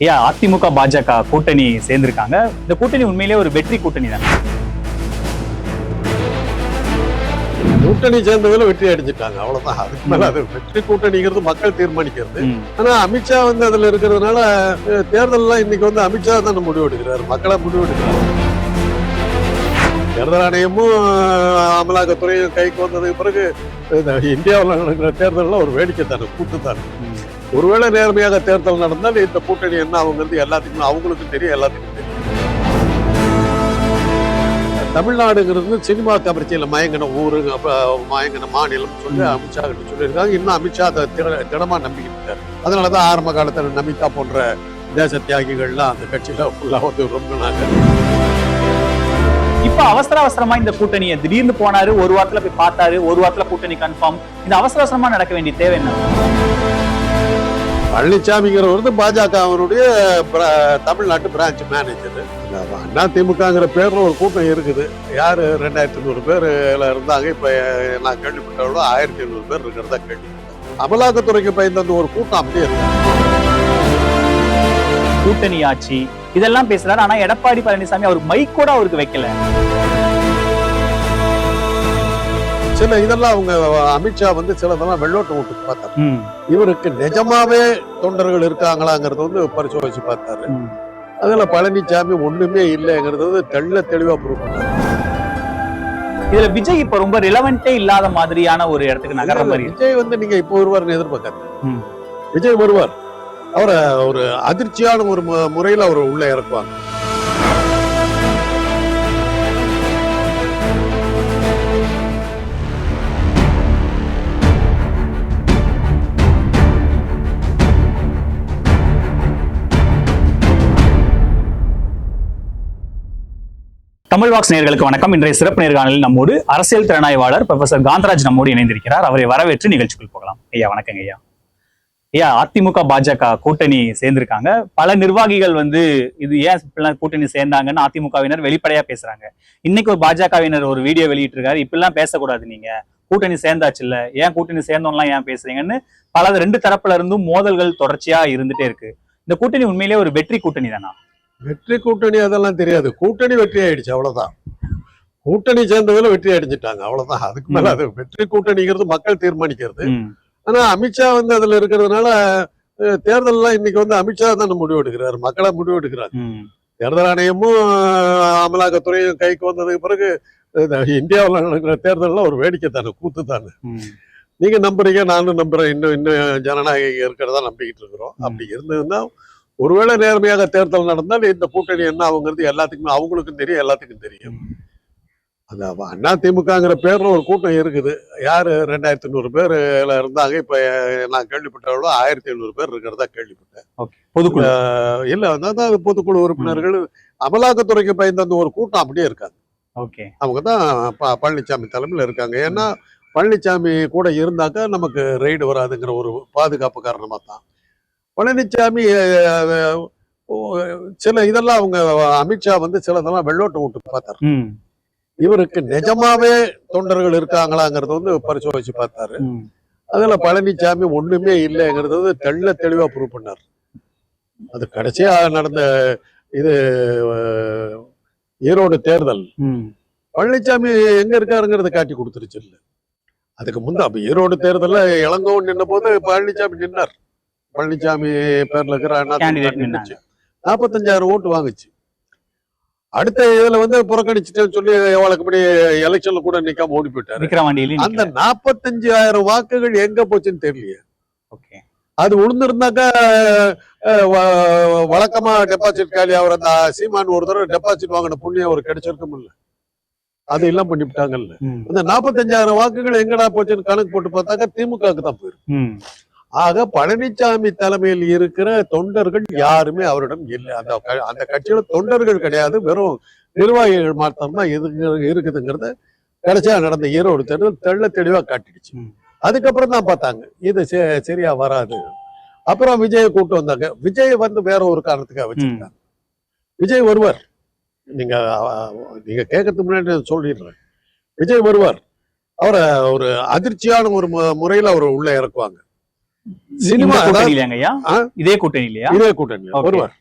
ஐயா அதிமுக பாஜக கூட்டணி சேர்ந்திருக்காங்க. இந்த கூட்டணி உண்மையிலேயே ஒரு வெற்றி கூட்டணி தான். கூட்டணி சேர்ந்ததுல வெற்றி அடைஞ்சிட்டாங்க. அவ்வளவுதான். அதுக்கு மேல அது வெற்றி கூட்டணிங்கிறது மக்கள் தீர்மானிக்கிறது. ஆனா அமித்ஷா வந்து அதுல இருக்கிறதுனால தேர்தல்லாம் இன்னைக்கு வந்து அமித்ஷா தான் முடிவு எடுக்கிறாரு மக்களை முடிவு எடுக்கிறாரு தேர்தல் ஆணையமும் அமலாக்கத்துறையும் கைக்கு வந்ததுக்கு பிறகு இந்த இந்தியாவில் நடக்கிற தேர்தல்லாம் ஒரு வேடிக்கை தானே கூட்டு தானே. ஒருவேளை நேர்மையாக தேர்தல் நடந்தால் இந்த கூட்டணி என்ன ஆகுங்கிறது எல்லாத்துக்குமே அவங்களுக்கும் தெரியும் எல்லாத்துக்கும் தெரியும். தமிழ்நாடுங்கிறது சினிமா கவர்ச்சியில் மயங்கின ஊரு மயங்கின மாநிலம் சொல்லி. அமித்ஷா கிட்ட சொல்லியிருக்காங்க. இன்னும் அமித்ஷா அதை திட- திடமா நம்பிக்கிட்டு இருக்காரு. அதனாலதான் ஆரம்ப காலத்துல நமிதா போன்ற தேச தியாகிகள்லாம் அந்த கட்சியில ஃபுல்லா வந்து ரொம்பினாங்க. இப்ப அவசர அவசரமா இந்த கூட்டணியை திடீர்னு போனாரு ஒரு வாரத்துல போய் பார்த்தாரு ஒரு வாரத்துல கூட்டணி கன்ஃபார்ம் இந்த அவசர அவசரமா நடக்க வேண்டிய தேவை என்ன? பழனிசாமிங்கிறவர் வந்து பாஜக அவருடைய பிர- தமிழ்நாட்டு பிரான்ச் மேனேஜர் அண்ணா திமுகங்கிற பேர்ல ஒரு கூட்டம் இருக்குது. யாரு? ரெண்டாயிரத்தி ஐநூறு பேர் இருந்தாங்க. இப்ப நான் கேள்விப்பட்டவளோ ஆயிரத்தி ஐநூறு பேர் இருக்கிறதா கேள்விப்பட்டேன். அமலாக்கத்துறைக்கு பயந்த அந்த ஒரு கூட்டம் அப்படியே இருக்கு. கூட்டணி ஆட்சி. இதெல்லாம் பேசுறாரு. ஆனா எடப்பாடி பழனிசாமி அவர் மைக் கூட அவருக்கு வைக்கல. சில இதெல்லாம் அவங்க அமித்ஷா வந்து சிலதெல்லாம் வெள்ளோட்டம் விட்டு பார்த்தாரு. இவருக்கு நிஜமாவே தொண்டர்கள் இருக்காங்களாங்கிறத வந்து பரிசோதிச்சு பார்த்தாரு. அதுல பழனிசாமி ஒண்ணுமே இல்லைங்கிறது வந்து தெள்ள தெளிவா ப்ரூவ் பண்ணாரு இதுல விஜய் இப்ப ரொம்ப ரிலவெண்டே இல்லாத மாதிரியான ஒரு இடத்துக்கு நகர மாதிரி. விஜய் வந்து நீங்க இப்போ வருவார்னு எதிர்பார்க்காது. விஜய் வருவார் அவரை ஒரு அதிர்ச்சியான ஒரு முறையில அவர் உள்ள இறக்குவாங்க தமிழ் வாக்ஸ் நேர்களுக்கு வணக்கம். இன்றைய சிறப்பு நேர்காணலில் நம்மோடு அரசியல் திறனாய்வாளர் ப்ரொஃபசர் காந்தராஜ் நம்மோடு இணைந்திருக்கிறார். அவரை வரவேற்று நிகழ்ச்சிக்குள் போகலாம். ஐயா வணக்கங்க ஐயா. ஐயா அதிமுக பாஜக கூட்டணி சேர்ந்திருக்காங்க. பல நிர்வாகிகள் வந்து இது ஏன் இப்படிலாம் கூட்டணி சேர்ந்தாங்கன்னு அதிமுகவினர் வெளிப்படையா பேசுறாங்க. இன்னைக்கு ஒரு பாஜகவினர் ஒரு வீடியோ வெளியிட்டிருக்காரு. இப்படிலாம் பேசக்கூடாது நீங்க. கூட்டணி சேர்ந்தாச்சு இல்ல. ஏன் கூட்டணி சேர்ந்தோம்லாம் ஏன் பேசுறீங்கன்னு பல ரெண்டு தரப்புல இருந்தும் மோதல்கள் தொடர்ச்சியா இருந்துட்டே இருக்கு. இந்த கூட்டணி உண்மையிலேயே ஒரு வெற்றி கூட்டணி தானா? வெற்றி கூட்டணி அதெல்லாம் தெரியாது. கூட்டணி வெற்றி ஆயிடுச்சு அவ்வளவுதான். கூட்டணி சேர்ந்ததுல வெற்றி அடைஞ்சிட்டாங்க அவ்வளவுதான். அதுக்கு மேல அது வெற்றி கூட்டணிங்கிறது மக்கள் தீர்மானிக்கிறது. ஆனா அமித்ஷா வந்து அதுல இருக்கிறதுனால அஹ், தேர்தல்லாம் இன்னைக்கு வந்து அமித்ஷா தான் முடிவு எடுக்கிறாரு மக்களை முடிவு எடுக்கிறாரு ம். தேர்தல் ஆணையமும் அமலாக்கத்துறையும் கைக்கு வந்ததுக்கு பிறகு இந்தியாவில் நடக்கிற தேர்தல்லாம் ஒரு வேடிக்கை தானே கூத்து தானே. நீங்க நம்புறீங்க நானும் நம்புறேன் இன்னும் இன்னும் ஜனநாயகம் இருக்கிறதா நம்பிக்கிட்டு இருக்கிறோம். அப்படி இருந்ததுன்னா ஒருவேளை நேர்மையாக தேர்தல் நடந்தால் இந்த கூட்டணி என்ன ஆகுங்கிறது எல்லாத்துக்குமே அவங்களுக்கும் தெரியும் எல்லாத்துக்கும் தெரியும். அந்த அண்ணா திமுகங்கிற பேர்ல ஒரு கூட்டம் இருக்குது. யாரு? ரெண்டாயிரத்தி ஐநூறு பேர் இருந்தாங்க. இப்ப நான் கேள்விப்பட்டவளோ ஆயிரத்தி ஐநூறு பேர் இருக்கிறதா கேள்விப்பட்டேன். பொதுக்குழு. இல்ல அதான் அது பொதுக்குழு உறுப்பினர்கள். அமலாக்கத்துறைக்கு பயந்த அந்த ஒரு கூட்டம் அப்படியே இருக்காங்க ஓகே. அவங்க தான் பழனிசாமி தலைமையில் இருக்காங்க. ஏன்னா பழனிசாமி கூட இருந்தாக்கா நமக்கு ரெய்டு வராதுங்கிற ஒரு பாதுகாப்பு காரணமாக தான். பழனிசாமி சில இதெல்லாம் அவங்க அமித்ஷா வந்து சிலதெல்லாம் வெள்ளோட்டம் விட்டு பார்த்தாரு. இவருக்கு நிஜமாவே தொண்டர்கள் இருக்காங்களாங்கிறத வந்து பரிசோதிச்சு பார்த்தாரு. அதுல பழனிசாமி ஒண்ணுமே இல்லைங்கிறது வந்து தெள்ள தெளிவா ப்ரூவ் பண்ணார் அது கடைசியா நடந்த இது ஈரோடு தேர்தல். பழனிசாமி எங்க இருக்காருங்கிறத காட்டி கொடுத்துருச்சு இல்ல அதுக்கு முந்த அப்ப ஈரோடு தேர்தல்ல இளங்கோவன் நின்ன போது பழனிசாமி நின்னார் பழனிசாமி பேர்ல இருக்கிற நின்னாங்க. நாற்பத்தஞ்சாயிரம் ஓட்டு வாங்குச்சு. அடுத்த இதுல வந்து புறக்கணிச்சுட்டேன்னு சொல்லி வழக்கப்படி எலெக்ஷன்ல கூட நிக்காம ஓடி போயிட்டாரு. அந்த நாற்பத்தஞ்சாயிரம் வாக்குகள் எங்க போச்சுன்னு தெரியலையே. ஓகே அது உளுந்திருந்தாக்கா வழக்கமா டெபாசிட் காலி அவர் அந்த சீமான் ஒரு தடவை டெபாசிட் வாங்கின புண்ணியம் அவர் கிடைச்சிருக்கும் இல்ல. அது எல்லாம் பண்ணிவிட்டாங்கல்ல. ம். அந்த நாற்பத்தஞ்சாயிரம் வாக்குகள் எங்கடா போச்சுன்னு கணக்கு போட்டு பார்த்தாக்கா திமுகவுக்கு தான் போயிருக்கு. ஆக பழனிசாமி தலைமையில் இருக்கிற தொண்டர்கள் யாருமே அவரிடம் இல்லை. அந்த அந்த கட்சியில தொண்டர்கள் கிடையாது. வெறும் நிர்வாகிகள் மாத்திரம் தான் எது இருக்குதுங்கிறத கடைசியா நடந்த ஈரோடு தேர்தல் தெள்ள தெளிவா காட்டிடுச்சு. அதுக்கப்புறம் தான் பார்த்தாங்க. இது சரியா வராது. அப்புறம் விஜயை கூட்டு வந்தாங்க. விஜய் வந்து வேற ஒரு காரணத்துக்காக வச்சிருக்காங்க. விஜய் வருவார். நீங்க நீங்க கேட்கறதுக்கு முன்னாடி சொல்லிடுறேன். விஜய் வருவார். அவரை ஒரு அதிர்ச்சியான ஒரு முறையில அவர் உள்ள இறக்குவாங்க. சினிமா இந்த கூட்டணி அதாவது- இல்லையாங்க ஐயா ஆ? இதே கூட்டணி இல்லையா இதே கூட்டணி. ஒருவர்.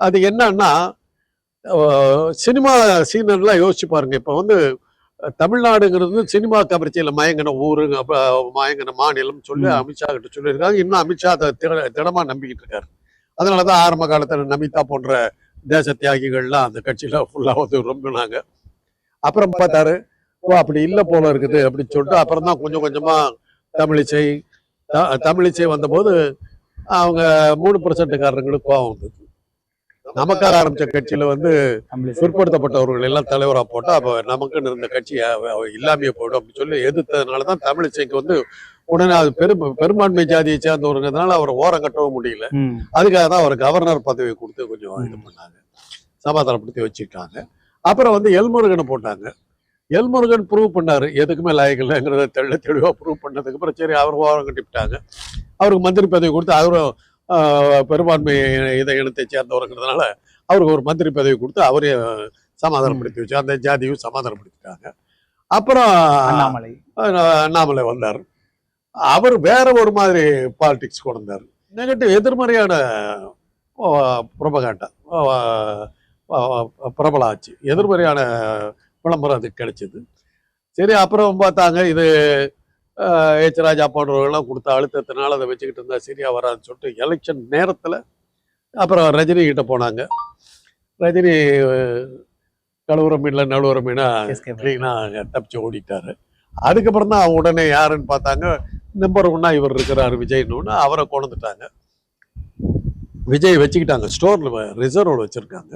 அது என்னன்னா சினிமா சீனர்லாம் யோசிச்சு பாருங்க. இப்போ வந்து தமிழ்நாடுங்கிறது சினிமா கவர்ச்சியில் மயங்கின ஊரு மயங்கின மாநிலம் சொல்லி. அமித்ஷா கிட்ட சொல்லியிருக்காங்க. இன்னும் அமித்ஷா அதை திட- திடமா நம்பிக்கிட்டு இருக்காரு. அதனாலதான் ஆரம்ப காலத்துல நமிதா போன்ற தேச தியாகிகள்லாம் அந்த கட்சியில ஃபுல்லா வந்து ரொம்பினாங்க. அப்புறம் பார்த்தாரு ஓ அப்படி இல்ல போல இருக்குது அப்படின்னு சொல்லிட்டு அப்புறம் தான் கொஞ்சம் கொஞ்சமா தமிழிசை தமிழிசை வந்தபோது அவங்க மூணு பர்சன்ட்காரங்களுக்கு கோவம் வந்தது நமக்காக ஆரம்பிச்ச கட்சியில வந்து. பிற்படுத்தப்பட்டவர்கள் எல்லாம் தலைவரா போட்டா அப்ப நமக்குன்னு இருந்த கட்சி இல்லாமையே போயிடும் அப்படின்னு சொல்லி எதிர்த்ததுனாலதான் தமிழிசைக்கு வந்து உடனே அது பெரும் பெரும்பான்மை ஜாதியை சேர்ந்தவருங்கிறதுனால அவரை ஓரம் கட்டவும் முடியல. அதுக்காக தான் அவர் கவர்னர் பதவி கொடுத்து கொஞ்சம் இது பண்ணாங்க. சமாதானப்படுத்தி வச்சுக்கிட்டாங்க அப்புறம் வந்து எல்முருகனை போட்டாங்க. எல்முருகன் ப்ரூவ் பண்ணாரு. எதுக்குமே லாயக்கில்லைங்கிறத தெள்ள தெளிவா ப்ரூவ் பண்ணதுக்கு அப்புறம் சரி அவர் ஓரம் கட்டிவிட்டாங்க. அவருக்கு மந்திரி பதவி கொடுத்து அவரும் பெரும்பான்மை இதை இனத்தை சேர்ந்தவருங்கிறதுனால அவருக்கு ஒரு மந்திரி பதவி கொடுத்து அவரே சமாதானப்படுத்தி வச்சு அந்த ஜாதியும் சமாதானப்படுத்திட்டாங்க. அப்புறம் அண்ணாமலை. அண்ணாமலை வந்தார். அவர் வேற ஒரு மாதிரி பாலிடிக்ஸ் கொண்டு வந்தார். நெகட்டிவ் எதிர்மறையான புரபகாண்டா பிரபல ஆச்சு எதிர்மறையான விளம்பரம் அதுக்கு கிடைச்சது. சரி அப்புறம் பார்த்தாங்க இது அஹ், எச் ராஜா போன்றவர்கள்லாம் கொடுத்த அழுத்தத்தினால அதை வச்சுக்கிட்டு இருந்தா சரியா வராதுன்னு சொல்லிட்டு எலெக்ஷன் நேரத்தில் அப்புறம் ரஜினி கிட்ட போனாங்க. ரஜினி கழுவுற மீன்ல நழுவுற மீனா. கிளீனாக தப்பிச்சு ஓடிட்டாரு. அதுக்கப்புறம் தான் உடனே யாருன்னு பார்த்தாங்க நம்பர் ஒன்னா இவர் இருக்கிறாரு விஜய்னு அவரை கொண்டுட்டாங்க விஜய் வச்சுக்கிட்டாங்க ஸ்டோர்ல ரிசர்வ்ல வச்சிருக்காங்க.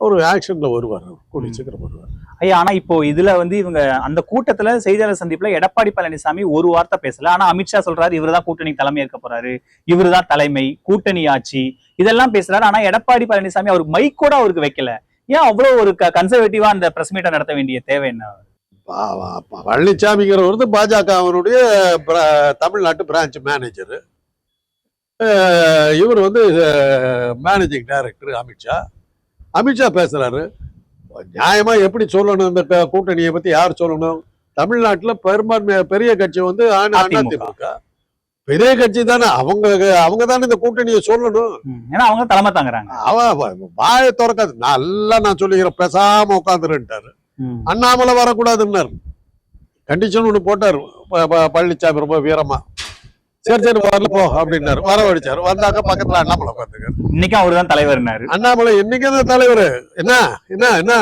ஒரு ஆக்ஷன்ல வருவார் கூடிய சீக்கிரம் வருவார். ஆனா இப்போ இதுல வந்து இவங்க அந்த கூட்டத்துல செய்தியாளர் சந்திப்புல எடப்பாடி பழனிசாமி ஒரு வார்த்தை பேசல. ஆனா அமித்ஷா சொல்றாரு இவர்தான் கூட்டணி தலைமை ஏற்க போறாரு. இவர்தான் தலைமை கூட்டணி ஆட்சி இதெல்லாம் பேசுறாரு. ஆனா எடப்பாடி பழனிசாமி அவர் மைக் கூட அவருக்கு வைக்கல. ஏன் அவ்வளவு ஒரு கன்சர்வேட்டிவா அந்த பிரஸ் மீட்டை நடத்த வேண்டிய தேவை என்ன? பா- பழனிசாமிங்கிறவர் வந்து பாஜகவினுடைய தமிழ்நாட்டு பிரான்ச் மேனேஜர் இவர் வந்து மேனேஜிங் டைரக்டர் அமித்ஷா அமித்ஷா பேசுறாரு. நியாயமா எப்படி சொல்லணும் இந்த கூட்டணியை பத்தி யார் சொல்லணும்? தமிழ்நாட்டுல பெரும்பான்மை பெரிய கட்சி வந்து அதிமுக. பெரிய கட்சி தானே. அவங்க அவங்க தானே இந்த கூட்டணியை சொல்லணும். ஏன்னா அவங்க தலைமை தாங்குறாங்க. அவ அவ வாயை திறக்காது. நல்லா நான் சொல்லிக்கிறேன். பேசாம உட்காந்துருன்ட்டாரு. அண்ணாமலை வரக்கூடாதுன்னாரு. கண்டிஷன் ஒண்ணு போட்டாரு. பழனிசாமி ரொம்ப வீரமா. சரி சரி வரல போ அப்படின்னாரு. வரவழைச்சாரு வந்தாக்க பக்கத்துல அண்ணாமலை உட்காந்துருக்காரு இன்னைக்கும் அவர்தான் தலைவர்னாரு அண்ணாமலை இன்னைக்கு தான் தலைவர். என்ன என்ன என்ன?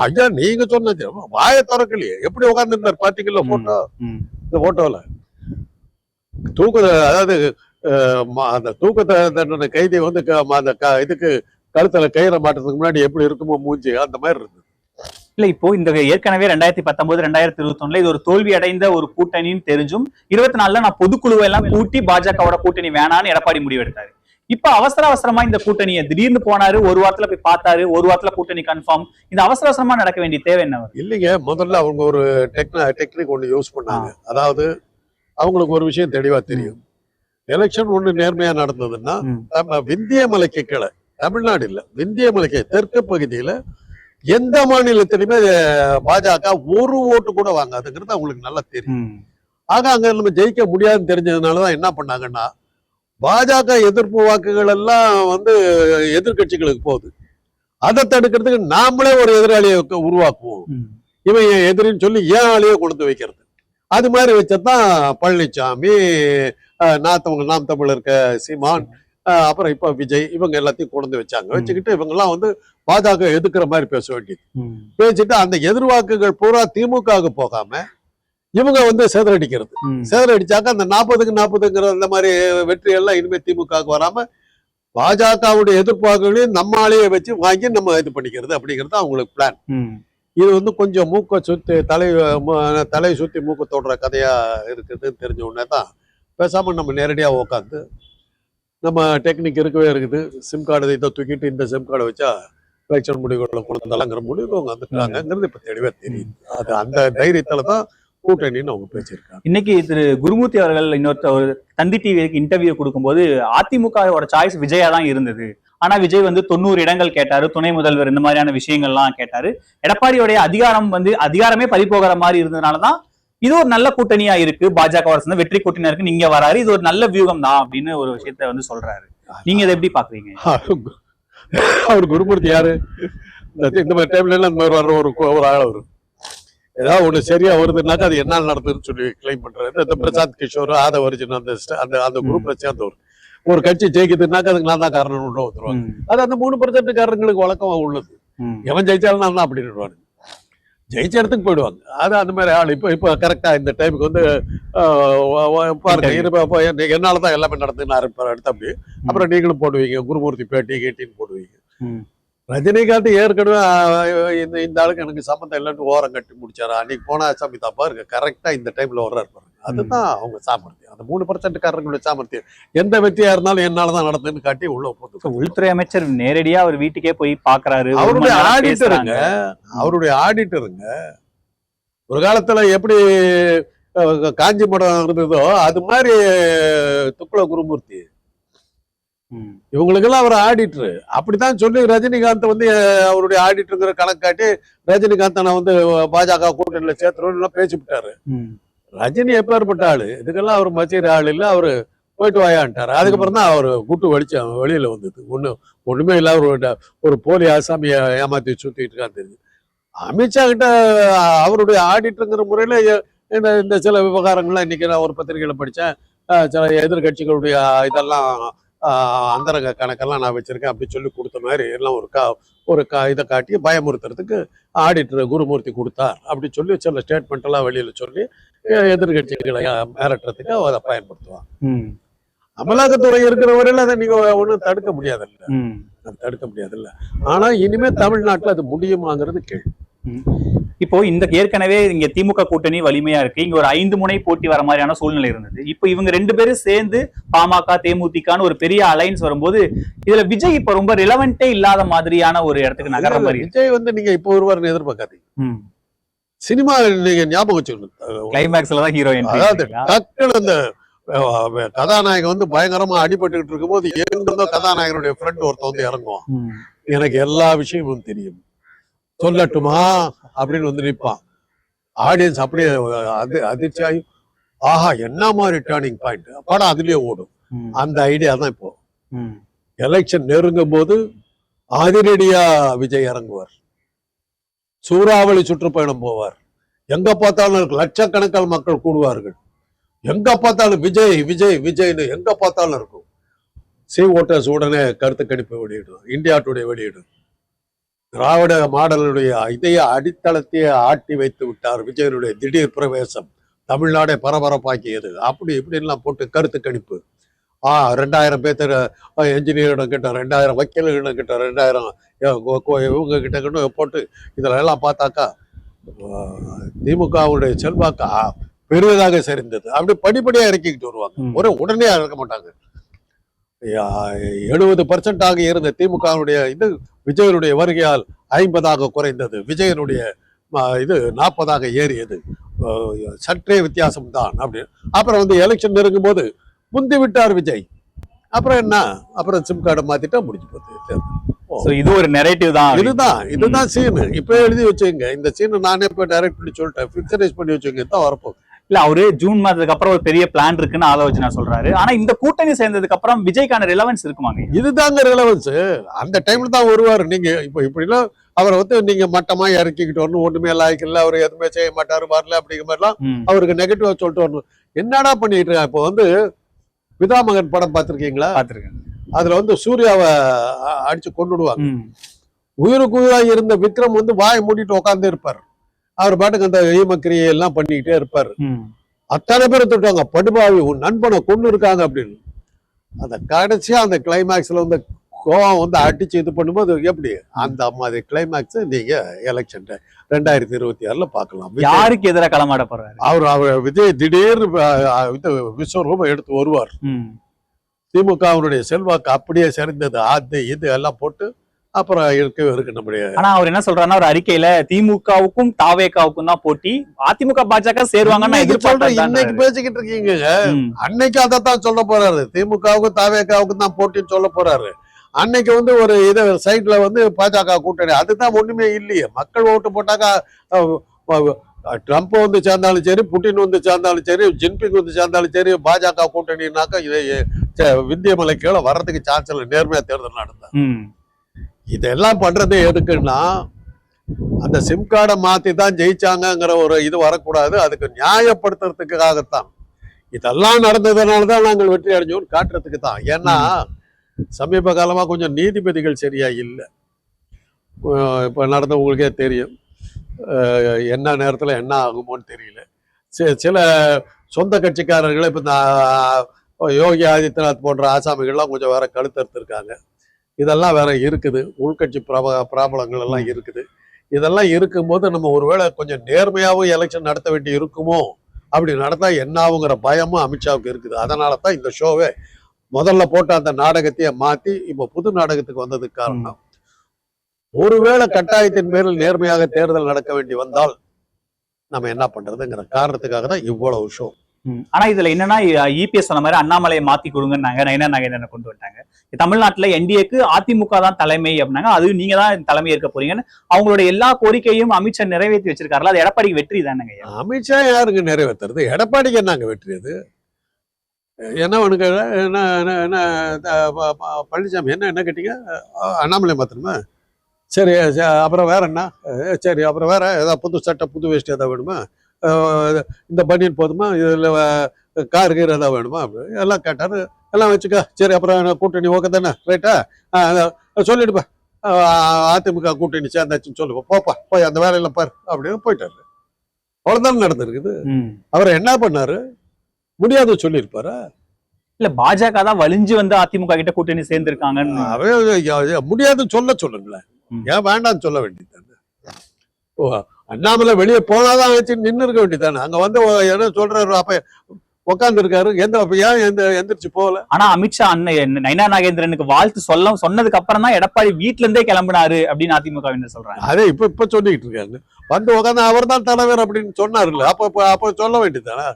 ஐயா நீங்க சொன்னது வாயை திறக்கலையே. எப்படி உட்காந்துருந்தாரு பாத்தீங்களா. போட்டோ. இந்த போட்டோல தூக்க அதாவது அந்த தூக்க த- தண்டனை கைதி வந்து அந்த இதுக்கு கழுத்துல கயிறை மாட்டுறதுக்கு முன்னாடி எப்படி இருக்குமோ மூஞ்சி அந்த மாதிரி இருந்தது. இல்ல இப்போ இந்த ஏற்கனவே ரெண்டாயிரத்தி பத்தொன்பது ரெண்டாயிரத்தி இருபத்தி இது ஒரு தோல்வி அடைந்த ஒரு கூட்டணின்னு தெரிஞ்சும் இருபத்தி நாலுல நான் பொதுக்குழுவை எல்லாம் கூட்டி பாஜகவோட கூட்டணி வேணான்னு எடப்பாடி முடிவெடுத்தாரு. இப்ப அவசர அவசரமா இந்த கூட்டணியை திடீர்னு போனாரு ஒரு வாரத்துல போய் பார்த்தாரு ஒரு வாரத்துல கூட்டணி கன்ஃபார்ம் இந்த அவசர அவசரமா நடக்க வேண்டிய தேவை என்ன? இல்லைங்க முதல்ல அவங்க ஒரு டெக்ன டெக்னிக் ஒன்று யூஸ் பண்ணாங்க. அதாவது அவங்களுக்கு ஒரு விஷயம் தெளிவா தெரியும். எலெக்ஷன் ஒண்ணு நேர்மையா நடந்ததுன்னா விந்திய மலைக்கு கீழே தமிழ்நாடு இல்ல விந்திய மலைக்கு தெற்கு பகுதியில எந்த மாநிலத்திலுமே பாஜக ஒரு ஓட்டு கூட வாங்காதுங்கிறது அவங்களுக்கு நல்லா தெரியும். ஆக அங்க நம்ம ஜெயிக்க முடியாதுன்னு தெரிஞ்சதுனாலதான் என்ன பண்ணாங்கன்னா பாஜக எதிர்ப்பு வாக்குகள் எல்லாம் வந்து எதிர்க்கட்சிகளுக்கு போகுது அதை தடுக்கிறதுக்கு நாமளே ஒரு எதிராளியை உருவாக்குவோம். இவன் என் எதிரின்னு சொல்லி ஏன் ஆளையே கொண்டு வைக்கிறது அது மாதிரி வச்சதான் பழனிசாமி நாத்தவங்க நாம் தமிழ் இருக்க சீமான் அப்புறம் இப்ப விஜய் இவங்க எல்லாத்தையும் கொண்டு வச்சாங்க. வச்சுக்கிட்டு இவங்க எல்லாம் வந்து பாஜக எதிர்க்கிற மாதிரி பேச வேண்டியது. பேசிட்டு அந்த எதிர்வாக்குகள் பூரா திமுகவுக்கு போகாம இவங்க வந்து சேதறடிக்கிறது ம். சேதறடிச்சாக்க அந்த நாற்பதுக்கு நாற்பதுங்கிற அந்த மாதிரி வெற்றி எல்லாம் இனிமே திமுகவுக்கு வராம பாஜகவுடைய எதிர்ப்பார்களையும் நம்ம ஆளையே வச்சு வாங்கி நம்ம இது பண்ணிக்கிறது அப்படிங்கிறது அவங்களுக்கு பிளான். இது வந்து கொஞ்சம் மூக்க சுத்தி தலை தலை சுத்தி மூக்க தொடுற கதையா இருக்குதுன்னு தெரிஞ்ச உடனே தான் பேசாம நம்ம நேரடியா உட்காந்து நம்ம டெக்னிக் இருக்கவே இருக்குது. சிம் கார்டு இதை தூக்கிட்டு இந்த சிம் கார்டை வச்சா எலெக்ஷன் முடிவுகளை கொடுத்தலாங்கிற முடிவு அவங்க வந்துட்டாங்கிறது இப்போ தெளிவாக தெரியுது. அது அந்த தைரியத்தில் தான் கூட்டணின்னு அவங்க பேசியிருக்காங்க. இன்னைக்கு திரு குருமூர்த்தி அவர்கள் இன்னொருத்தர் தந்தி டிவிக்கு இன்டர்வியூ கொடுக்கும்போது அதிமுகவோட சாய்ஸ் விஜயா தான் இருந்தது. ஆனா விஜய் வந்து தொண்ணூறு இடங்கள் கேட்டாரு துணை முதல்வர் இந்த மாதிரியான விஷயங்கள்லாம் கேட்டாரு. எடப்பாடியோடைய அதிகாரம் வந்து அதிகாரமே பறி போகிற மாதிரி இருந்ததுனாலதான் இது ஒரு நல்ல கூட்டணியா இருக்கு. பாஜக அரசு வெற்றி கூட்டணியா இருக்கு நீங்க வராரு. இது ஒரு நல்ல வியூகம் தான் அப்படின்னு ஒரு விஷயத்த வந்து சொல்றாரு. நீங்க இதை எப்படி பாக்குறீங்க? அவர் குருமூர்த்தி யாரு? இந்த மாதிரி டைம்ல இந்த மாதிரி வர்ற ஒரு ஒரு ஆள் அவரு. ஏதாவது ஒண்ணு சரியா வருதுன்னாக்கா அது என்ன நடந்ததுன்னு சொல்லி கிளைம் பண்றாரு. இந்த- பிரசாந்த் கிஷோர் ஆதவ அர்ஜுன் அந்த அந்த அந்த குரூப்ல சேர்ந்தவர் ஒரு கட்சி ஜெயிக்குதுன்னாக்கா அதுக்கு நான் தான் காரணம் உள்ள வந்துருவாங்க அது அந்த மூணு பர்சன்ட் காரங்களுக்கு வழக்கமா உள்ளது. எவன் ஜெயிச்சாலும் நான் தான் அப்படின்னு ஜெயிச்ச இடத்துக்கு போயிடுவாங்க. அது அந்த மாதிரி ஆள். இப்போ இப்போ கரெக்டா இந்த டைமுக்கு வந்து பாருங்க என்னால தான் எல்லாமே நடந்து ஆரம்பிப்பார் அடுத்த அப்படி அப்புறம் நீங்களும் போடுவீங்க குருமூர்த்தி பேட்டி கேட்டின்னு போடுவீங்க. ரஜினிகாந்த் ஏற்கனவே இந்த இந்த ஆளுக்கு எனக்கு சம்மந்தம் இல்லைன்னு ஓரம் கட்டி முடிச்சாரு. அன்னைக்கு போனா சமிதா பாருங்க கரெக்டா இந்த டைம்ல வர்றாரு பாருங்க. அதுதான் அவங்க சாமர்த்தியம். அந்த மூணு பர்சன்ட் காரங்களுடைய சாமர்த்தியம். எந்த வெற்றியா இருந்தாலும் என்னால தான் நடந்ததுன்னு காட்டி உள்ள போட்டு உள்துறை அமைச்சர் நேரடியா அவர் வீட்டுக்கே போய் பாக்குறாரு அவருடைய ஆடிட்டருங்க. அவருடைய ஆடிட்டருங்க ஒரு காலத்துல எப்படி காஞ்சி மடம் இருந்ததோ அது மாதிரி துக்குள குருமூர்த்தி. ம், இவங்களுக்கெல்லாம் அவர் ஆடிட்டர் அப்படித்தான் சொல்லி ரஜினிகாந்த் வந்து அவருடைய ஆடிட்டருங்கிற கணக்கு காட்டி ரஜினிகாந்த் நான் வந்து பாஜக கூட்டணியில சேர்த்துறோம் பேசி விட்டாரு ம், ரஜினி எப்பேற்பட்ட ஆளு? இதுக்கெல்லாம் அவர் மச்சிற ஆள் இல்லை அவரு போயிட்டு வாயான்ட்டார் அதுக்கப்புறம் தான் அவர் கூட்டு வலிச்சு வெளியில வந்தது. ஒண்ணு ஒண்ணுமே இல்ல ஒரு ஒரு போலி ஆசாமிய ஏமாத்தி சுத்திட்டு இருக்கான்னு தெரியுது. அமித்ஷா கிட்ட அவருடைய ஆடிட்டுங்கிற முறையில இந்த இந்த சில விவகாரங்கள்லாம் இன்னைக்கு நான் ஒரு பத்திரிகையில படித்தேன் சில எதிர்கட்சிகளுடைய இதெல்லாம் அந்தரங்க கணக்கெல்லாம் நான் வச்சிருக்கேன். அப்படி சொல்லி கொடுத்த மாதிரி எல்லாம் ஒரு கா ஒரு கா இதை காட்டி பயமுறுத்துறதுக்கு ஆடிட்டர் குருமூர்த்தி கொடுத்தார் அப்படி சொல்லி சில ஸ்டேட்மெண்ட் எல்லாம் வெளியில சொல்லி அஹ், மிரட்டுறதுக்கு அதை பயன்படுத்துவாங்க. அமலாக்கத்துறை இருக்கிற வரையில அதை நீங்க ஒன்றும் தடுக்க முடியாதுல்ல. அது தடுக்க முடியாதுல்ல. ஆனா இனிமே தமிழ்நாட்டுல அது முடியுமாங்கிறது கேள்வி. இப்போ இந்த ஏற்கனவே இங்க திமுக கூட்டணி வலிமையா இருக்கு. இங்க ஒரு ஐந்து முனை போட்டி வர மாதிரியான சூழ்நிலை இருந்தது. இப்போ இவங்க ரெண்டு பேரும் சேர்ந்து பாமக தேமுதிகன்னு ஒரு பெரிய அலைன்ஸ் வரும்போது இதுல விஜய் இப்ப ரொம்ப ரிலவெண்டே இல்லாத மாதிரியான ஒரு இடத்துக்கு நகர மாதிரி. விஜய் வந்து நீங்க இப்போ ஒருவார் எதிர்பார்க்காதீங்க. சினிமா நீங்க ஞாபகம் வச்சுக்கணும். கிளைமேக்ஸ்ல தான் ஹீரோயின் அதாவது டக்குனு அந்த கதாநாயகன் வந்து பயங்கரமா அடிபட்டுக்கிட்டு இருக்கும்போது எங்கிருந்தோ கதாநாயகனுடைய ஃப்ரெண்ட் ஒருத்தன் வந்து இறங்குவான். எனக்கு எல்லா விஷயமும் தெரியும். சொல்லட்டுமா? அப்படின்னு வந்து நிற்பான் ஆடியன்ஸ் அப்படியே அது அதிர்ச்சியாகி ஆஹா என்ன மாதிரி டேர்னிங் பாயிண்ட் படம் அதுலயே ஓடும். அந்த ஐடியா தான் இப்போ. எலெக்ஷன் நெருங்கும் போது அதிரடியா விஜய் இறங்குவார். சூறாவளி சுற்றுப்பயணம் போவார். எங்க பார்த்தாலும் லட்சக்கணக்கான மக்கள் கூடுவார்கள். எங்க பார்த்தாலும் விஜய் விஜய் விஜய்னு எங்க பார்த்தாலும் இருக்கும். சி ஓட்டர்ஸ் உடனே கருத்து கணிப்பு வெளியிடும் இந்தியா டுடே வெளியிடும் திராவிட மாடலுடைய இதய அடித்தளத்தையே ஆட்டி வைத்து விட்டார் விஜயனுடைய திடீர் பிரவேசம். தமிழ்நாடே பரபரப்பாக்கியது. அப்படி இப்படின்லாம் போட்டு கருத்து கணிப்பு. ஆ ரெண்டாயிரம் பேர்த்த என்ஜினியரிடம் கிட்ட ரெண்டாயிரம் வக்கீல்களிடம் கிட்ட ரெண்டாயிரம் இவங்க கிட்ட கிட்ட போட்டு இதுல எல்லாம் பார்த்தாக்கா திமுகவுடைய செல்வாக்கு ஆ, பெரிதாக சரிந்தது அப்படி படிப்படியா இறக்கிக்கிட்டு வருவாங்க. ஒரே உடனே இறக்க மாட்டாங்க. எழுபது பர்சன்டாக இருந்த திமுகவுடைய இது விஜயனுடைய வருகையால் ஐம்பதாக குறைந்தது. விஜயனுடைய இது நாற்பதாக ஏறியது. சற்றே வித்தியாசம் தான் அப்படின்னு அப்புறம் வந்து எலெக்ஷன் நெருங்கும் போது முந்தி விட்டார் விஜய். அப்புறம் என்ன? அப்புறம் சிம் கார்டை மாத்திட்டா முடிஞ்சு போகுது இது ஒரு நெரேட்டிவ் தான் இதுதான் இதுதான் சீனு இப்ப எழுதி வச்சுங்க இந்த சீனை நானே இப்ப டைரக்ட் பண்ணி சொல்லிட்டேன். பிக்சரைஸ் பண்ணி வச்சுங்க தான் வரப்போகுது. இல்ல அவரு ஜூன் மாதத்துக்கு அப்புறம் ஒரு பெரிய பிளான் இருக்குன்னு ஆலோசனை சொல்றாரு. ஆனா இந்த கூட்டணி சேர்ந்ததுக்கு அப்புறம் விஜய்க்கான ரிலவன்ஸ் இருக்குமாங்க? இதுதாங்க ரிலவன்ஸ் அந்த டைம்ல தான் வருவாரு. நீங்க இப்போ இப்படிலாம் அவரை வந்து நீங்க மட்டமா இறக்கிக்கிட்டு வரணும். ஒண்ணுமே லாய்க்கல அவர் எதுவுமே செய்ய மாட்டாரு வரல அப்படிங்கிற மாதிரிலாம் அவருக்கு நெகட்டிவா சொல்லிட்டு வரணும். என்னடா பண்ணிட்டு இருக்கான் இப்போ வந்து பிதாமகன் படம் பார்த்திருக்கீங்களா? பாத்திருக்கேன் அதுல வந்து சூர்யாவை அடிச்சு கொண்டுடுவாங்க ம், உயிருக்கு உயிரா இருந்த விக்ரம் வந்து வாயை மூடிட்டு உட்கார்ந்தே இருப்பார். அவர் பாட்டுக்கு அந்த ஈமக்கிரியை எல்லாம் பண்ணிக்கிட்டே இருப்பார். அத்தனை பேர் திட்டுவாங்க. படுபாவி உன் நண்பனை கொண்டு இருக்காங்க அப்படின்னு. அந்த கடைசியா அந்த கிளைமேக்ஸ்ல வந்து கோவம் வந்து அடிச்சு இது பண்ணும்போது எப்படி? அந்த மாதிரி கிளைமேக்ஸ் நீங்க எலெக்ஷன் ரெண்டாயிரத்தி இருபத்தி ஆறுல பார்க்கலாம். விஜய் யாருக்கு எதிராக களமாட போறாரு? அவர் அவர் விஜய் இது விஸ்வரூபம் எடுத்து வருவார். திமுக அவருடைய செல்வாக்கு அப்படியே சரிந்தது. அது இது எல்லாம் போட்டு அப்புறம் இருக்கவே இருக்கு நம்முடைய ஆனா அவர் என்ன சொல்றாருன்னா ஒரு அறிக்கையில திமுகவுக்கும் தாவேகாவுக்கும் தான் போட்டி. அதிமுக பாஜக சேருவாங்கன்னு இன்னைக்கு சொல்றேன், இன்னைக்கு பேசிக்கிட்டு இருக்கீங்க அன்னைக்கு அதைத்தான் சொல்ல போறாரு. திமுகவுக்கும் தாவேக்காவுக்கும் தான் போட்டின்னு சொல்ல போறாரு. அன்னைக்கு வந்து ஒரு இது சைட்ல வந்து பாஜக கூட்டணி. அதுதான் ஒண்ணுமே இல்லையே. மக்கள் ஓட்டு போட்டாக்கா ட்ரம்ப் வந்து சேர்ந்தாலும் சரி புட்டின் வந்து சேர்ந்தாலும் சரி ஜின்பிங் வந்து சேர்ந்தாலும் சரி பாஜக கூட்டணினாக்கா இதை விந்திய மலை கீழே வர்றதுக்கு சான்ஸ் இல்லை. நேர்மையா தேர்தல் நடந்தா. ம். இதெல்லாம் பண்ணுறது எதுக்குன்னா அந்த சிம் கார்டை மாற்றி தான் ஜெயிச்சாங்கங்கிற ஒரு இது வரக்கூடாது. அதுக்கு நியாயப்படுத்துறதுக்காகத்தான். இதெல்லாம் நடந்ததுனால தான் நாங்கள் வெற்றி அடைஞ்சோம்னு காட்டுறதுக்கு தான். ஏன்னா சமீப காலமாக கொஞ்சம் நீதிபதிகள் சரியாக இல்லை. இப்போ நடந்த உங்களுக்கே தெரியும் என்ன நேரத்தில் என்ன ஆகுமோன்னு தெரியல. சி- சில சொந்த கட்சிக்காரர்களை இப்போ இந்த யோகி ஆதித்யநாத் போன்ற ஆசாமிகள்லாம் கொஞ்சம் வேற கழுத்தறுத்துருக்காங்க. இதெல்லாம் வேற இருக்குது. உள்கட்சி பிரப பிராபலங்கள் எல்லாம் இருக்குது. இதெல்லாம் இருக்கும்போது நம்ம ஒருவேளை கொஞ்சம் நேர்மையாகவும் எலெக்ஷன் நடத்த வேண்டி இருக்குமோ? அப்படி நடத்தா என்ன ஆகுங்கிற பயமும் அமித்ஷாவுக்கு இருக்குது. அதனால தான் இந்த ஷோவே முதல்ல போட்ட அந்த நாடகத்தையே மாற்றி இப்போ புது நாடகத்துக்கு வந்ததுக்கு காரணம். ஒருவேளை கட்டாயத்தின் பேரில் நேர்மையாக தேர்தல் நடக்க வேண்டி வந்தால் நம்ம என்ன பண்றதுங்கிற காரணத்துக்காக தான் இவ்வளவு ஷோ ஆனா இதுல என்னன்னா இபிஎஸ் சொன்ன மாதிரி அண்ணாமலையை மாத்தி கொடுங்கன்னாங்க. நயனா நகேந்திரனை கொண்டு வந்துட்டாங்க? தமிழ்நாட்டுல என்டிஏக்கு அதிமுக தான் தலைமை அப்படின்னாங்க. அது நீங்க தான் தலைமை இருக்க போறீங்கன்னு அவங்களோட எல்லா கோரிக்கையும் அமித்ஷா நிறைவேற்றி வச்சிருக்காருல. அது எடப்பாடிக்கு வெற்றி தானேங்க அமித்ஷா யாருக்கு நிறைவேற்றுறது எடப்பாடிக்கு என்னங்க வெற்றி அது? என்ன ஒன்று என்ன என்ன என்ன பழனிசாமி என்ன என்ன கேட்டீங்க? அண்ணாமலை மாத்திரமா சரி அப்புறம் வேற என்ன? சரி அப்புறம் வேற ஏதாவது புது சட்டை புது வேஷ்டி ஏதாவது வேணுமா? இந்த பனியன் போதுமா? இதில் கார் கீர் ஏதாவது வேணுமா? எல்லாம் கேட்டாரு. எல்லாம் வச்சுக்க. சரி அப்புறம் கூட்டணி ஓகே தானே? ரைட்டா சொல்லிடுப்பா. அதிமுக கூட்டணி சேர்ந்தாச்சுன்னு சொல்லுப்பா. போப்பா போய் அந்த வேலையெல்லாம் பாரு. அப்படின்னு போயிட்டாரு. அவ்வளவுதான் நடந்திருக்குது. அவர் என்ன பண்ணாரு? முடியாது சொல்லியிருப்பாரா? இல்ல பாஜக தான் வலிஞ்சு வந்து அதிமுக கிட்ட கூட்டணி சேர்ந்திருக்காங்கன்னு. முடியாதுன்னு சொல்ல சொல்லுங்களேன். ஏன் வேண்டாம்னு சொல்ல வேண்டியதானே ஓ அண்ணாமலை வெளியே போனாதான் வச்சு நின்று இருக்க வேண்டியதானே அங்க வந்து என்ன சொல்றாரு அப்ப உட்கார்ந்து இருக்காரு எந்த ஏன் எந்த எந்திரிச்சு போகல? ஆனா அமித்ஷா அண்ணன் நயனா நாகேந்திரனுக்கு வாழ்த்து சொல்ல சொன்னதுக்கு அப்புறம் தான் எடப்பாடி வீட்ல இருந்தே கிளம்பினாரு அப்படின்னு அதிமுக சொல்றாங்க. அதே இப்ப இப்ப சொல்லிட்டு இருக்காரு. வந்து உட்காந்து அவர் தான் தலைவர் அப்படின்னு சொன்னாருல்ல. அப்ப அப்ப- சொல்ல வேண்டியதானே.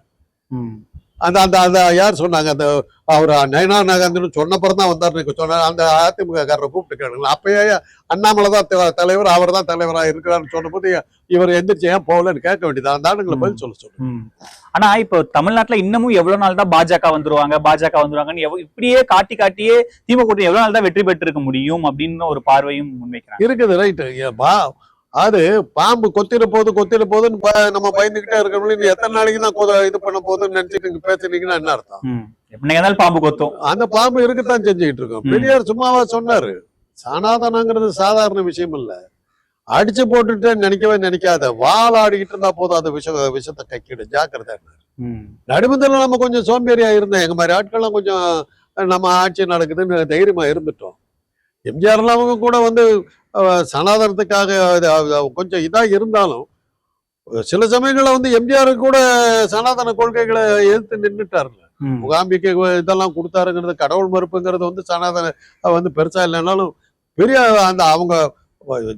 அந்த அந்த அந்த யார் சொன்னாங்க? அந்த அவர் நயனா நாகேந்திரன் சொன்னப்பறம் தான் வந்தார் சொன்னார் அந்த அதிமுக காரரை கூப்பிட்டு கேளுங்களா அப்பயே அண்ணாமலை தான் தலைவர் அவர் தான் தலைவரா இருக்கிறாருன்னு சொன்னபோது இவர் எந்திரிச்சு ஏன் போகலன்னு கேட்க வேண்டியது அந்த ஆளுங்களை பதில் சொல்ல சொல்லுங்க. ஆனா இப்போ தமிழ்நாட்டுல இன்னமும் எவ்வளவு நாள் தான் பாஜக வந்துருவாங்க பாஜக வந்துருவாங்கன்னு இப்படியே காட்டி காட்டியே திமுக கூட்டணி எவ்வளவு நாள் தான் வெற்றி பெற்றிருக்க முடியும் அப்படின்னு ஒரு பார்வையும் முன்வைக்கிறாங்க. இருக்குது ரைட்டு பா அது பாம்பு கொத்திர போது கொத்திர போதுன்னு நம்ம பயந்துகிட்டே இருக்கணும் எத்தனை நாளைக்கு தான் இது பண்ண போகுதுன்னு நினைச்சிட்டு பேசுனீங்கன்னா என்ன அர்த்தம்? பாம்பு கொத்தும்? அந்த பாம்பு இருக்கத்தான் செஞ்சுக்கிட்டு இருக்கோம். பெரியார் சும்மாவா சொன்னாரு. சனாதனங்கிறது சாதாரண விஷயம் இல்ல. அடிச்சு போட்டுட்டு நினைக்கவே நினைக்காத. வால் ஆடிக்கிட்டு இருந்தா போதும் அது விஷ விஷத்தை கக்கிடு. ஜாக்கிரதை. நடுமத்தில் நம்ம கொஞ்சம் சோம்பேறியா இருந்தோம் எங்க மாதிரி ஆட்கள்லாம் கொஞ்சம் நம்ம ஆட்சி நடக்குதுன்னு தைரியமா இருந்துட்டோம். எம்ஜிஆர் அவங்க கூட வந்து சனாதனத்துக்காக கொஞ்சம் இதா இருந்தாலும் சில சமயங்கள்ல வந்து எம்ஜிஆர் கூட சனாதன கொள்கைகளை எதிர்த்து நின்றுட்டாருல்ல ம். முகாம்பிக்கு இதெல்லாம் கொடுத்தாருங்கிறது கடவுள் மறுப்புங்கிறது வந்து சனாதன வந்து பெருசா இல்லைனாலும் பெரிய அந்த அவங்க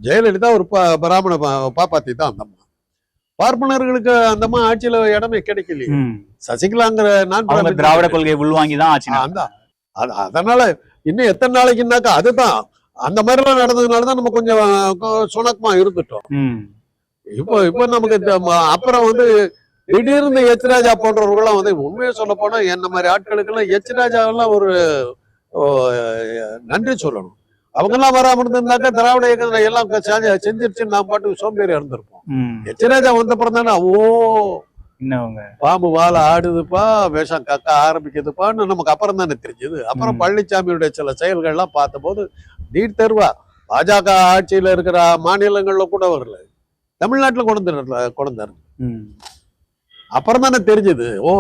ஜெயலலிதா ஒரு ப- பிராமண பாப்பாத்தி தான் அந்த அம்மா. பார்ப்பனர்களுக்கு அந்த அம்மா ஆட்சியில இடமே கிடைக்கலையே. ம். சசிகலாங்கிற நான் திராவிட கொள்கையை உள்வாங்கி தான் ஆச்சு ஆ, அந்த அது- அதனால இன்னும் எத்தனை நாளைக்குனாக்கா அதுதான் அந்த மாதிரிலாம் நடந்ததுனால தான் நம்ம கொஞ்சம் சுணக்கமா இருந்துட்டோம். இப்போ இப்போ நமக்கு அப்புறம் வந்து திடீர்னு எச்ராஜா போன்றவர்கள்லாம் வந்து உண்மையை சொல்ல போனா என்ன மாதிரி ஆட்களுக்கெல்லாம் எச்ராஜாவெல்லாம் ஒரு நன்றி சொல்லணும். அவங்கெல்லாம் வராம இருந்திருந்தாக்கா திராவிட இயக்கம் எல்லாம் செஞ்சு- செஞ்சிருச்சுன்னு நான் பாட்டுக்கு சோம்பேறி இருந்திருப்போம் ம். எச்ராஜா வந்தப்புறம் தானே ஓ அவங்க பாம்பு வாழை ஆடுதுப்பா விஷம் கக்க ஆரம்பிக்குதுப்பான்னு நமக்கு அப்புறம் தானே தெரிஞ்சது அப்புறம். பழனிசாமியுடைய சில செயல்கள்லாம் பார்த்தபோது நீட் தேர்வா பாஜக ஆட்சியில இருக்கிற மாநிலங்கள்ல கூட வரல தமிழ்நாட்டுல கொண்டு வந்து கொண்டாரு. அப்புறம் தானே தெரிஞ்சது ஓ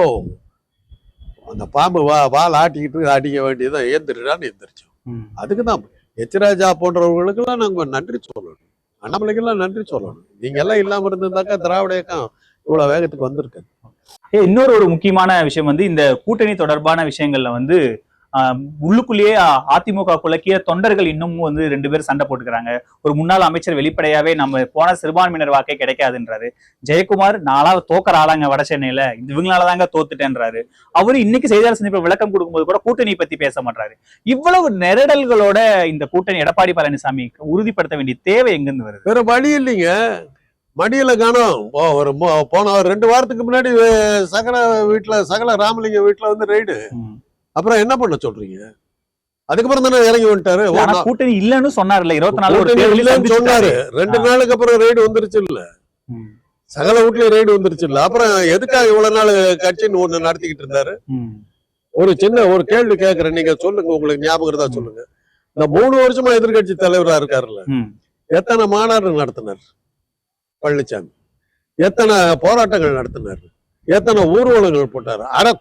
அந்த பாம்பு வா வால் ஆட்டிக்கிட்டு அடிக்க வேண்டியதை ஏந்திரிடான்னு எந்திரிச்சோம். அதுக்கு தான் எச்ராஜா போன்றவர்களுக்கெல்லாம் நாங்க நன்றி சொல்லணும். அண்ணாமலைக்கெல்லாம் நன்றி சொல்லணும். நீங்க எல்லாம் இல்லாம இருந்திருந்தாக்கா திராவிட இயக்கம் இவ்வளவு வேகத்துக்கு வந்திருக்கு ஏ, இன்னொரு ஒரு முக்கியமான விஷயம் வந்து இந்த கூட்டணி தொடர்பான விஷயங்கள்ல வந்து உள்ளுக்குள்ளேயே அதிமுக குலக்கிய தொண்டர்கள் இன்னமும் வந்து ரெண்டு பேரும் சண்டை போட்டுக்கிறாங்க. ஒரு முன்னாள் அமைச்சர் வெளிப்படையாவே நம்ம போன சிறுபான்மையினர் வாக்கே கிடைக்காதுன்றாரு. ஜெயக்குமார் நாளா தோக்கற ஆளாங்க வட சென்னையில. இவங்களால தாங்க தோத்துட்டேன்றாரு. அவரு இன்னைக்கு செய்தியாளர் சந்திப்பு விளக்கம் கொடுக்கும்போது கூட கூட்டணி பத்தி பேச மாட்டாரு இவ்வளவு நெருடல்களோட இந்த கூட்டணி எடப்பாடி பழனிசாமி உறுதிப்படுத்த வேண்டிய தேவை எங்கிருந்து வருது? வேற வழி இல்லைங்க. மடியில காணோம். ஒரு போன ஒரு ரெண்டு வாரத்துக்கு முன்னாடி சகல வீட்டுல சகல ராமலிங்க வீட்டுல வந்து ரைடு. அப்புறம் என்ன பண்ண சொல்றீங்க? அதுக்கப்புறம் தானே இறங்கி வந்துட்டாரு. கூட்டணி இல்லன்னு சொன்னார்ல இருபத்தி நாலு சொன்னாரு. ரெண்டு. நாளுக்கு அப்புறம் ரைடு வந்துருச்சு இல்ல. சகல வீட்லயும் ரைடு வந்துருச்சு இல்ல? அப்புறம் எதுக்காக இவ்வளவு நாள் கட்சின்னு ஒண்ணு நடத்திக்கிட்டு இருந்தாரு. ஒரு சின்ன ஒரு கேள்வி கேக்குறேன். நீங்க சொல்லுங்க உங்களுக்கு ஞாபகம் இருந்தா சொல்லுங்க. இந்த மூணு வருஷமா எதிர்க்கட்சி தலைவரா இருக்காருல்ல. எத்தனை மாநாடு நடத்தினார்? பழனிசாமி எத்தனை போராட்டங்கள் நடத்தினார்? எத்தனை ஊர்வலங்கள் போட்டாரு? அரை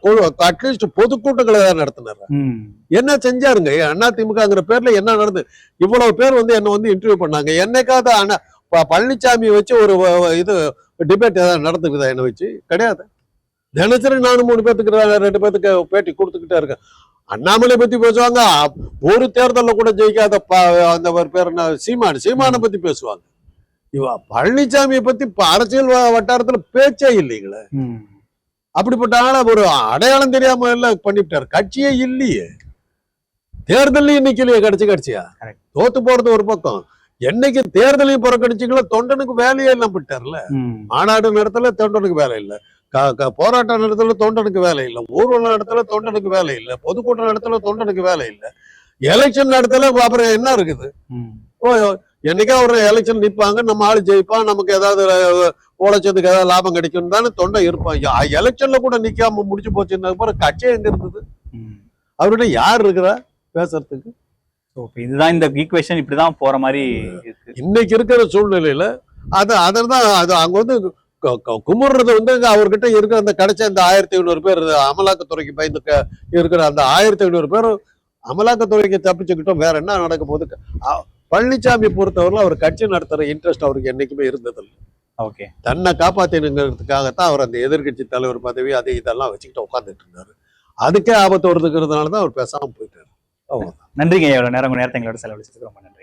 அட்லீஸ்ட் பொதுக்கூட்டங்களை தான் நடத்தினார். என்ன செஞ்சாருங்க? அண்ணா திமுகங்கிற பேர்ல என்ன நடந்து இவ்வளவு பேர் வந்து என்ன வந்து இன்டர்வியூ பண்ணாங்க. என்னைக்காவது அண்ணா பழனிசாமி வச்சு ஒரு இது டிபேட் ஏதாவது நடந்துக்குதா என்ன வச்சு? கிடையாது. தினசரி நானும் மூணு பேத்துக்கு ரெண்டு பேத்துக்கு பேட்டி கொடுத்துக்கிட்டே இருக்கேன். அண்ணாமலை பத்தி பேசுவாங்க ஒரு தேர்தல்ல கூட ஜெயிக்காத அந்த பேர் என்ன சீமான் சீமானை பத்தி பேசுவாங்க. இவ பழனிசாமியை பத்தி அரசியல் வட்டாரத்துல பேச்சே இல்லைங்களே. அப்படிப்பட்ட ஆளை ஒரு அடையாளம் தெரியாம எல்லாம் பண்ணிவிட்டாரு. கட்சியே இல்லையே. தேர்தலையும் நிக்கலையே கடைசி கட்சியா. தோத்து போறது ஒரு பக்கம். என்னைக்கு தேர்தலையும் புறக்கணிச்சிங்களோ தொண்டனுக்கு வேலையே எல்லாம் விட்டார்ல. ம். மாநாடு நடத்தல தொண்டனுக்கு வேலை இல்ல. போராட்டம் நடத்தல தொண்டனுக்கு வேலை இல்ல. ஊர்வலம் நடத்தல தொண்டனுக்கு வேலை இல்ல. பொதுக்கூட்டம் நடத்தல தொண்டனுக்கு வேலை இல்ல. எலெக்ஷன் நடத்தல அப்புறம் என்ன இருக்குது? என்னைக்கா ஒரு எலெக்ஷன் நிப்பாங்க நம்ம ஆளு ஜெயிப்பான் நமக்கு ஏதாவது உழைச்சதுக்கு ஏதாவது லாபம் கிடைக்கும் தானே தொண்டை இருப்பான். எலெக்ஷன்ல கூட நிக்காம முடிச்சு போச்சுன்னா அப்புறம் கட்சி எங்க இருந்தது. அவர்கிட்ட யார் இருக்கிறா பேசுறதுக்கு? இதுதான் இந்த ஈக்குவேஷன் இப்படிதான் போற மாதிரி இன்னைக்கு இருக்கிற சூழ்நிலையில அது அததான் அது அங்க வந்து குமுறுறது வந்து அவர்கிட்ட இருக்கிற அந்த கிடைச்ச அந்த ஆயிரத்தி ஐநூறு பேர் அமலாக்கத்துறைக்கு பயந்து இருக்கிற அந்த ஆயிரத்தி ஐநூறு பேர் அமலாக்கத்துறைக்கு தப்பிச்சுக்கிட்டோம். வேற என்ன நடக்க போகுது? பழனிசாமி பொறுத்தவரை அவர் கட்சி நடத்துற இன்ட்ரெஸ்ட் அவருக்கு என்னைக்குமே இருந்ததில்லை. ஓகே. தன்னை காப்பாத்தினுங்கிறதுக்காகத்தான் அவர் அந்த எதிர்க்கட்சி தலைவர் பதவி அதை இதெல்லாம் வச்சுக்கிட்டு உட்காந்துட்டு இருந்தாரு. அதுக்கே ஆபத்து வருதுங்கிறதுனால தான் அவர் பேசாம போயிட்டாரு. அவ்வளவுதான். நன்றிங்க ஐயா. நேரம் நேரத்தை எங்களோட செலவழிச்சதுக்கு ரொம்ப நன்றி.